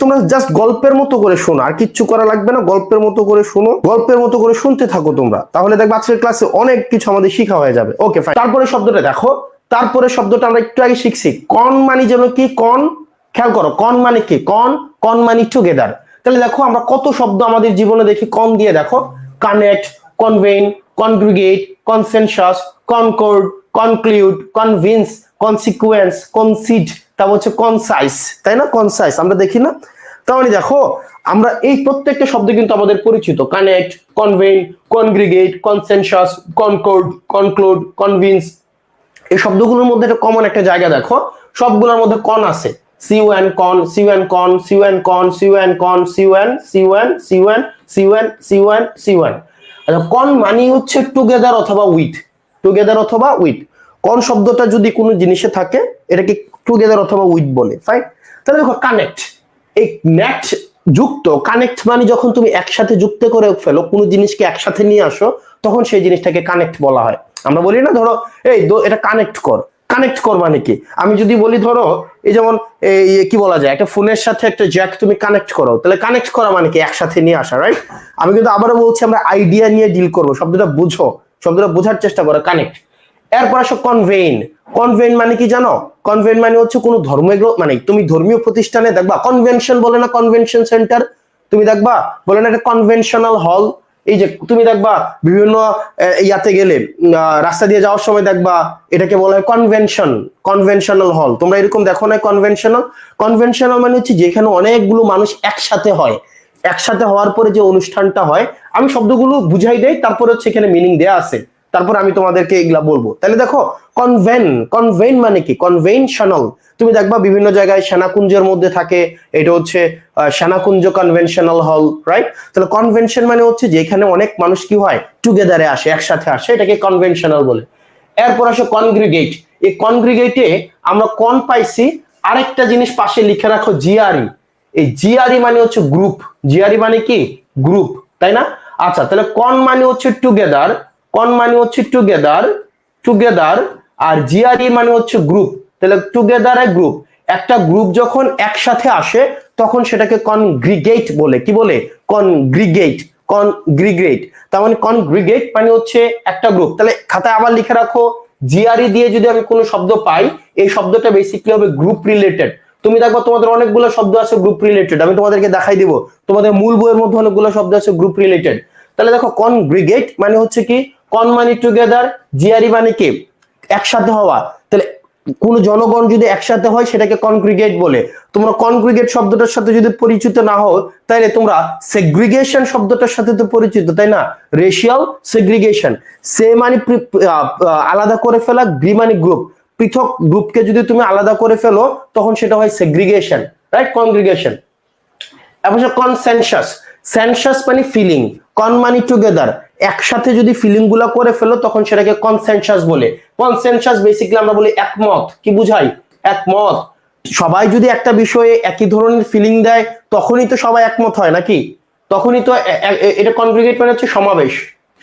তোমরা জাস্ট গল্পের মতো করে শোনো, আর কিচ্ছু করা লাগবে না, গল্পের মতো করে শোনো, গল্পের মতো করে শুনতে থাকো তোমরা। তাহলে দেখবে আজকের ক্লাসে অনেক কিছু আমাদের শিখা হয়ে যাবে। ওকে ফাইন তারপরে শব্দটা দেখো। তারপরে শব্দটা আমরা একটু আগে শিখছি। কন মানে যেন কি? কন খেয়াল করো কন মানে কি? কন কন মানে টুগেদার তাহলে দেখো, আমরা কত শব্দ আমাদের জীবনে দেখি কন দিয়ে, দেখো। Connect convene congregate consensus concord conclude convince consequence concede তারপর হচ্ছে কনসাইস তাই না কনসাইস আমরা দেখি না মানে দেখো আমরা এই প্রত্যেকটা শব্দ কিন্তু আমাদের পরিচিত connect convene congregate consensus concord conclude convince এই শব্দগুলোর মধ্যে একটা কমন একটা জায়গা দেখো সবগুলোর মধ্যে কন আছে সিওএন কন সিওএন কন CON con CON con CON CON CON CON CON CON আচ্ছা কন মানে হচ্ছে টুগেদার অথবা উইথ টুগেদার অথবা উইথ কন শব্দটা যদি কোনো জিনিসে থাকে, এটাকে টুগেদার অথবা উইথ বলে ফাইন তাহলে দেখো কানেক্ট এই নেক্ট যুক্ত কানেক্ট মানে যখন তুমি একসাথে যুক্ত করে ফেলো, কোনো জিনিসকে একসাথে নিয়ে আসো, তখন সেই জিনিসটাকে কানেক্ট বলা হয়। আমরা বলি না, ধরো, এই এটা কানেক্ট কর। কানেক্ট কর মানে কি? আমি যদি বলি, ধরো, এই যেমন, এই কি বলা যায়? একটা ফোনের সাথে একটা জ্যাক তুমি কানেক্ট করো, তাহলে কানেক্ট করা মানে কি? একসাথে নিয়ে আসা রাইট আমি কিন্তু আবারও বলছি, আমরা আইডিয়া নিয়ে ডিল করব, শব্দটা বুঝো। শব্দটা বোঝার চেষ্টা করো কানেক্ট এরপর আসো কনভেইন কনভেইন মানে কি জানো? কনভেইন মানে হচ্ছে কোনো ধর্ম মানে তুমি ধর্মীয় প্রতিষ্ঠানে দেখবা কনভেনশন বলে না কনভেনশন সেন্টার তুমি দেখবা, বলে না একটা কনভেনশনাল হল এই যে তুমি দেখবা, বিভিন্ন ইয়াতে গেলে রাস্তা দিয়ে যাওয়ার সময় দেখবা, এটাকে বলা হয় কনভেনশন কনভেনশনাল হল তোমরা এরকম দেখো না কনভেনশনাল কনভেনশনাল মানে হচ্ছে যেখানে অনেকগুলো মানুষ একসাথে হয়। একসাথে হওয়ার পরে যে অনুষ্ঠানটা হয়, আমি শব্দগুলো বুঝাই দেই, তারপরে হচ্ছে এখানে মিনিং দেয়া আছে। তারপর আমি তোমাদেরকে এগুলা বলব। তাহলে দেখো কনভেন কনভেন মানে কি? কনভেনশনাল তুমি দেখবা বিভিন্ন জায়গায় সেনাকুঞ্জের মধ্যে থাকে, এটা হচ্ছে সেনাকুঞ্জ কনভেনশনাল হল রাইট তাহলে কনভেনশন মানে হচ্ছে যেখানে অনেক মানুষ কি হয়? টুগেদারে আসে, একসাথে আসে, এটাকে কনভেনশনাল বলে। এরপর আসে কনগ্রিগেট এই কনগ্রিগেটে আমরা কন পাইছি, আরেকটা জিনিস পাশে লিখে রাখো জিআরই এই জিআরই মানে হচ্ছে গ্রুপ জিআরই মানে কি? গ্রুপ তাই না? আচ্ছা তাহলে কন মানে হচ্ছে টুগেদার কন মানে হচ্ছে টুগেদার টুগেদার আর জিআরই মানে হচ্ছে গ্রুপ তাহলে টুগেদার গ্রুপ একটা গ্রুপ যখন একসাথে আসে, তখন সেটাকে কনগ্রিগেট বলে। কি বলে? কনগ্রিগেট কনগ্রিগেট তার মানে কনগ্রিগেট মানে হচ্ছে একটা গ্রুপ তাহলে খাতায় আবার লিখে রাখো জিআরই দিয়ে যদি আমি কোনো শব্দ পাই, এই শব্দটা বেসিকলি হবে গ্রুপ রিলেটেড তুমি দেখো তোমাদের অনেকগুলো শব্দ আছে গ্রুপ রিলেটেড আমি তোমাদেরকে দেখাই দিব। তোমাদের মূল বইয়ের মধ্যে অনেকগুলো শব্দ আছে গ্রুপ রিলেটেড তাহলে দেখো কনগ্রিগেট মানে হচ্ছে কি? কন মানি টুগেদার জিআরই মানে কি? একসাথে হওয়া। তাহলে কোন জনগণ যদি একসাথে হয়, সেটাকে কনগ্রিগেট বলে। তোমরা কনগ্রিগেট শব্দটার সাথে যদি পরিচিত না হও তাহলে তোমরা সেগ্রিগেশন শব্দটার সাথে তো পরিচিত, তাই না? রেশিয়াল সেগ্রিগেশন সে মানে আলাদা করে ফেলা গ্রি মানে গ্রুপ পৃথক গ্রুপকে যদি তুমি আলাদা করে ফেলো, তখন সেটা হয় সেগ্রিগেশন রাইট কনগ্রিগেশন এবং কনসেনসাস সেনসাস মানে ফিলিং কন মানে টুগেদার একসাথে যদি ফিলিংগুলা করে ফেলো, তখন সেটাকে কনসেনসাস বলে। কনসেনসাস বেসিক্যালি আমরা বলি একমত। কি বুঝাই? একমত। সবাই যদি একটা বিষয়ে একই ধরনের ফিলিং দেয়, তখনই তো সবাই একমত হয়, নাকি? তখনই তো এটা কনগ্রিগেট মানে হচ্ছে সমাবেশ।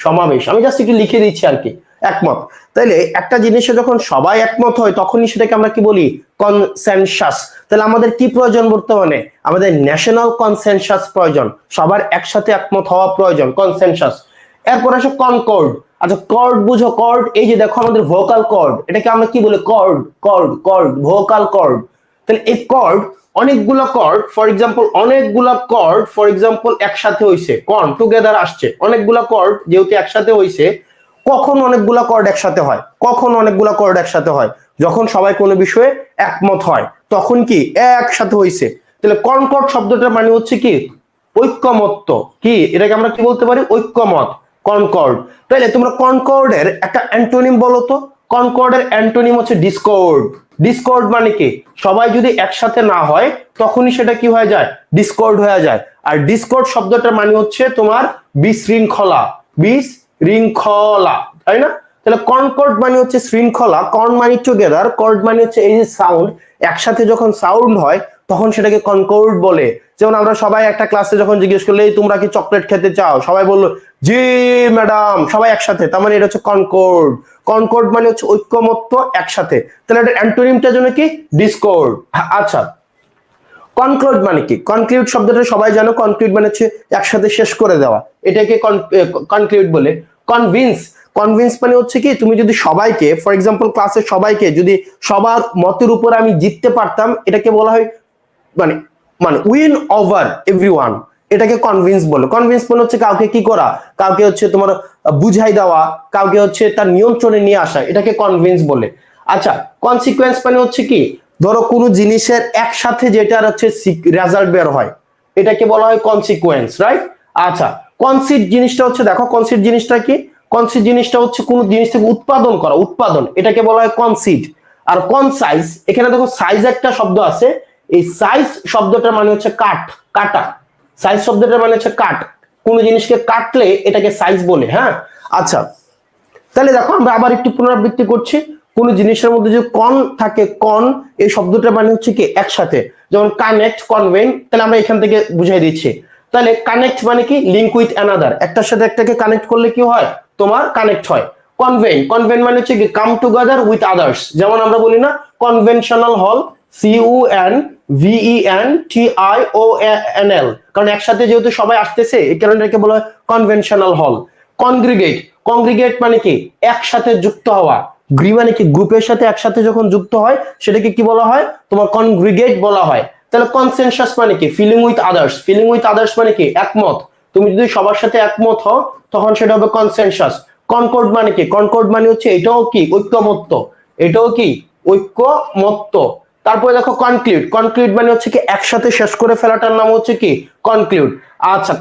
সমাবেশ। আমি জাস্ট একটু লিখে দিচ্ছি আর কি। একমত। তাইলে একটা জিনিসে যখন সবাই একমত হয়, তখনই সেটাকে আমরা কি বলি? কনসেনসাস তাহলে আমাদের কি প্রয়োজন বর্তমানে? আমাদের ন্যাশনাল কনসেনসাস প্রয়োজন। সবার একসাথে একমত হওয়া প্রয়োজন কনসেনসাস এরপর আসে কনকর্ড আচ্ছা কর্ড বুঝো কর্ড এই যে দেখো আমাদের ভোকাল কর্ড এটাকে আমরা কি বলি? Cord cord cord vocal cord তাহলে এই কর্ড অনেকগুলো কর্ড ফর এক্সাম্পল অনেকগুলা কর্ড ফর এক্সাম্পল একসাথে হইছে। কন? টুগেদার আসছে। অনেকগুলা কর্ড যেহেতু একসাথে হইছে, কখন অনেকগুলা কর্ড একসাথে হয়? কখন অনেকগুলা কর্ড একসাথে হয়? যখন সবাই কোনো বিষয়ে একমত হয়, তখন কি একসাথে হইছে? তাহলে কনকর্ড শব্দটার মানে হচ্ছে কি? ঐক্যমত্য। কি? এটাকে আমরা কি বলতে পারি? ঐক্যমত কনকর্ড তাইলে তোমরা কনকর্ডের একটা অ্যান্টোনিম বলো তো। কনকর্ডের অ্যান্টোনিম হচ্ছে ডিসকর্ড। ডিসকর্ড মানে কি? সবাই যদি একসাথে না হয়, তখনই সেটা কি হয়ে যায়? ডিসকর্ড হয়ে যায়। আর ডিসকর্ড শব্দটার মানে হচ্ছে তোমার বিশৃঙ্খলা। বিশৃঙ্খলা, তাই না? তাহলে কনকর্ড মানে হচ্ছে শৃঙ্খলা কর্ন মানে টুগেদার কর্ড মানে হচ্ছে এই যে সাউন্ড একসাথে যখন সাউন্ড হয়, তখন সেটাকে কনকর্ড বলে। যেমন আমরা সবাই একটা ক্লাসে যখন জিজ্ঞেস করলে, "এই তোমরা কি চকলেট খেতে চাও? সবাই বলল, জি ম্যাডাম সবাই একসাথে। তার মানে এটা হচ্ছে কনকর্ড কনকর্ড মানে হচ্ছে ঐক্যমত্য একসাথে। তাহলে এটা অ্যান্টোনিমটার জন্য কি? ডিসকর্ড আচ্ছা। কনক্লুড মানে কি? কনক্লুড শব্দটা সবাই জানো কনক্লুড মানে হচ্ছে একসাথে শেষ করে দেওয়া। এটাকে কনক্লুড বলে। কনভিন্স কনভিন্স মানে হচ্ছে কি, তুমি যদি সবাইকে ফর এক্সাম্পল ক্লাসের সবাইকে যদি সবার মতের উপর আমি জিততে পারতাম, এটাকে বলা হয় মানে মানে উইন ওভার এভরিওয়ান এটাকে কনভিন্স বলে। কনভিন্স মানে হচ্ছে কাউকে কি করা? কাউকে হচ্ছে তোমার বুঝাই দেওয়া, কাউকে হচ্ছে তার নিয়ন্ত্রণে নিয়ে আসা, এটাকে কনভিন্স বলে। আচ্ছা কনসিকুয়েন্স মানে হচ্ছে কি? ধরো কোনো জিনিসের একসাথে যেটার হচ্ছে রেজাল্ট বের হয়, এটাকে বলা হয় কনসিকুয়েন্স রাইট আচ্ছা কনসিড জিনিসটা হচ্ছে, দেখো কনসিড জিনিসটা কি? কনসিড জিনিসটা হচ্ছে কোনো জিনিস থেকে উৎপাদন করা, উৎপাদন। এটাকে বলা হয় কনসিড আর কনসাইজ এখানে দেখো সাইজ একটা শব্দ আছে। এই সাইজ শব্দটার মানে হচ্ছে কাট কাটা। সাইজ শব্দটার মানে হচ্ছে কাট কোন জিনিসকে কাটলে এটাকে সাইজ বলে হ্যাঁ? আচ্ছা তাহলে দেখো আমরা আবার একটু পুনরাবৃত্তি করছি। কোন জিনিসের মধ্যে যদি কন থাকে কন এই শব্দটা মানে হচ্ছে কি একসাথে। যেমন কানেক্ট কনভেন তাহলে আমরা এখান থেকে বুঝাই দিচ্ছি। তাহলে কানেক্ট মানে কি? লিঙ্ক উইথ অ্যানাদার একটার সাথে একটাকে কানেক্ট করলে কি হয়? তোমার কানেক্ট হয়। কনভেন কনভেন মানে হচ্ছে কি কাম টুগেদার উইথ আদার্স যেমন আমরা বলি না conventional hall C U N V E N T I O N কারণ একসাথে যেহেতু সবাই আসতেছে, এই কারণে বলা হয় কনভেনশনাল হল কনগ্রিগেট কংগ্রিগেট মানে কি? একসাথে যুক্ত হওয়া। গ্রি মানে কি? গ্রুপের সাথে একসাথে যখন যুক্ত হয়, সেটাকে কি বলা হয়? তোমার কনগ্রিগেট বলা হয়। তাহলে কনসেনসাস মানে কি? Feeling with others feeling with others মানে কি? একমত। তুমি যদি সবার সাথে একমত হও, তখন সেটা হবে কনসেনসাস কনকর্ড মানে কি? কনকর্ড মানে হচ্ছে এটাও কি? ঐক্যমত্য। এটাও কি? ঐক্যমত্য। তারপরে দেখো কনক্লুড কনক্লুড মানে হচ্ছে কি একসাথে শেষ করে ফেলাটার নাম হচ্ছে কি? কনক্লুড আচ্ছা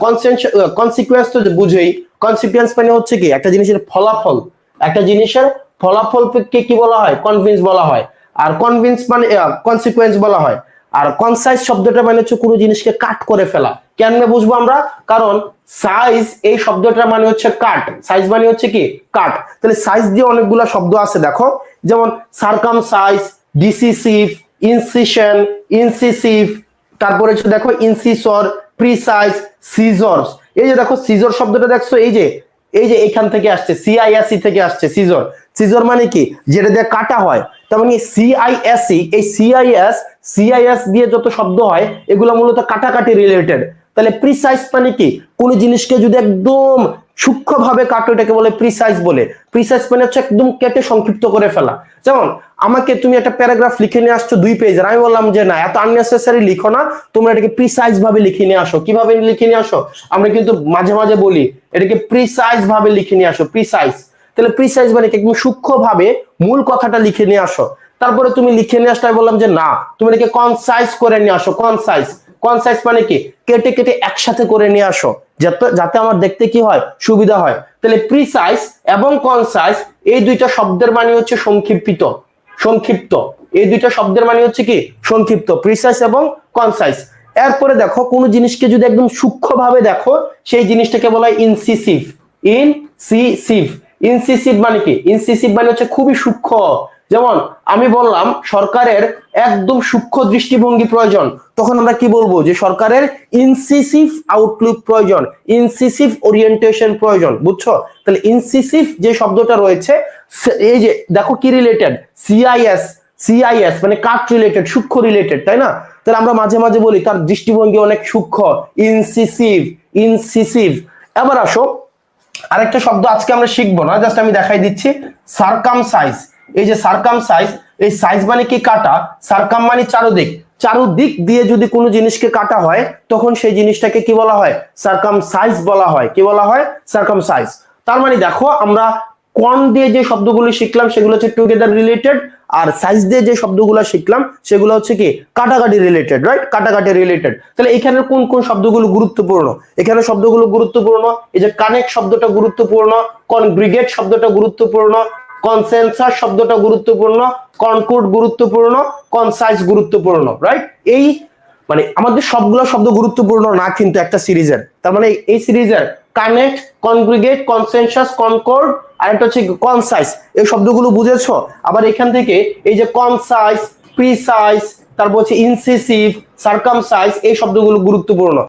কনসিকুয়েন্স তো বুঝেই। কনসিকুয়েন্স মানে হচ্ছে কি? একটা জিনিসের ফলাফল। একটা জিনিসের ফলাফলকে কি বলা হয়? কনভিন্স বলা হয়। আর কনভিন্স মানে কনসিকুয়েন্স বলা হয়। আর কনসাইজ শব্দটা মানে হচ্ছে কোনো জিনিসকে কাট করে ফেলা। কেমনে বুঝব আমরা? কারণ সাইজ এই শব্দটা মানে হচ্ছে কাট সাইজ মানে হচ্ছে কি? কাট তাহলে সাইজ দিয়ে অনেকগুলা শব্দ আছে, দেখো। যেমন circumcise decisive incision incisive তারপরে দেখো ইনসিসর প্রিসাইজ সিজরস এই যে দেখো সিজর শব্দটা দেখছ, এই যে এই যে এখান থেকে আসছে সিআইএসি থেকে আসছে সিজর সিজর মানে কি? যেটা দিয়ে কাটা হয়। তার মানে সিআইএসি এই সিআইএস সিআইএস দিয়ে যত শব্দ হয়, এগুলো মূলত কাটাকাটি রিলেটেড তাহলে প্রিসাইজ মানে কি? কোন জিনিসকে যদি একদম সূক্ষ্মভাবে কাটো, এটাকে বলে প্রিসাইজ বলে। প্রিসাইজ মানে হচ্ছে একদম কেটে সংক্ষিপ্ত করে ফেলা। যেমন, আমাকে তুমি একটা প্যারাগ্রাফ লিখে নিয়ে আসছো দুই পেজের আমি বললাম যে না, এত আননেসেসারি লিখো না। তোমরা এটাকে প্রিসাইজ ভাবে লিখে নিয়ে আসো। কীভাবে লিখে নিয়ে আসো? আমরা কিন্তু মাঝে মাঝে বলি, এটাকে প্রিসাইজ ভাবে লিখে নিয়ে আসো প্রিসাইজ তাহলে প্রিসাইজ মানে একদম সূক্ষ্মভাবে মূল কথাটা লিখে নিয়ে আসো। তারপরে তুমি লিখে নিয়ে আসতে বললাম যে না, তুমি এটাকে কনসাইজ করে নিয়ে আসো কনসাইজ কনসাইজ মানে কি? কেটে কেটে একসাথে করে নিয়ে আসো, যাতে যাতে আমার দেখতে কি হয়? সুবিধা হয়। তাহলে প্রিসাইজ এবং কনসাইজ এই দুইটা শব্দের মানে হচ্ছে সংক্ষিপ্ত। সংক্ষিপ্ত। এই দুইটা শব্দের মানে হচ্ছে কি? সংক্ষিপ্ত। প্রিসাইজ এবং কনসাইজ এরপরে দেখো, কোনো জিনিসকে যদি একদম সূক্ষ্মভাবে দেখো, সেই জিনিসটাকে বলা হয় ইনসিসিভ ইনসিসিভ ইনসিসিভ মানে কি? ইনসিসিভ মানে হচ্ছে খুবই সূক্ষ্ম। যেমন আমি বললাম সরকারের একদম সূক্ষ্ম দৃষ্টিভঙ্গি প্রয়োজন, তখন আমরা কি বলব? যে সরকারের ইনসিসিভ আউটলুক প্রয়োজন ইনসিসিভ ওরিয়েন্টেশন প্রয়োজন, বুঝছ? তাহলে ইনসিসিভ যে শব্দটা রয়েছে এই যে, দেখো কি রিলেটেড সিআইএস সিআইএস মানে কাট রিলেটেড সূক্ষ্ম রিলেটেড তাই না? তাহলে আমরা মাঝে মাঝে বলি তার দৃষ্টিভঙ্গি অনেক সূক্ষ্ম ইনসিসিভ ইনসিসিভ এবার আসো, আরেকটা শব্দ আজকে আমরা শিখব না, জাস্ট আমি দেখাই দিচ্ছি সার্কাম সাইজ এই যে সার্কাম সাইজ এই সাইজ মানে কি কাটা? সার্কাম মানে চারুদিক। চারুদিক দিয়ে যদি কোনো জিনিসকে কাটা হয়, তখন সেই জিনিসটাকে কি বলা হয়? সার্কাম সাইজ বলা হয়। কি বলা হয়? সার্কাম সাইজ তার মানে দেখো, আমরা কন দিয়ে যে শব্দগুলো শিখলাম, সেগুলো হচ্ছে টুগেদার রিলেটেড আর সাইজ দিয়ে যে শব্দগুলো শিখলাম, সেগুলো হচ্ছে কি? কাটাকাটি রিলেটেড রাইট কাটাকাটি রিলেটেড তাহলে এখানে কোন কোন শব্দগুলো গুরুত্বপূর্ণ? এখানে শব্দগুলো গুরুত্বপূর্ণ, এই যে কানেক্ট শব্দটা গুরুত্বপূর্ণ কনগ্রিগেট শব্দটা গুরুত্বপূর্ণ কনসেন্সাস শব্দটা গুরুত্বপূর্ণ কনকুড গুরুত্বপূর্ণ কনসাইজ গুরুত্বপূর্ণ রাইট এই মানে আমাদের সবগুলো শব্দ গুরুত্বপূর্ণ না কিন্তু একটা সিরিজের তার মানে এই সিরিজের কানেক্ট কনগ্রিগেট কনসেনসাস কনকর্ড আর একটা হচ্ছে কনসাইজ এই শব্দগুলো বুঝেছ? আবার এখান থেকে এই যে কনসাইজ প্রিসাইজ তারপর হচ্ছে ইনসিসিভ সার্কামসাইজ এই শব্দগুলো গুরুত্বপূর্ণ।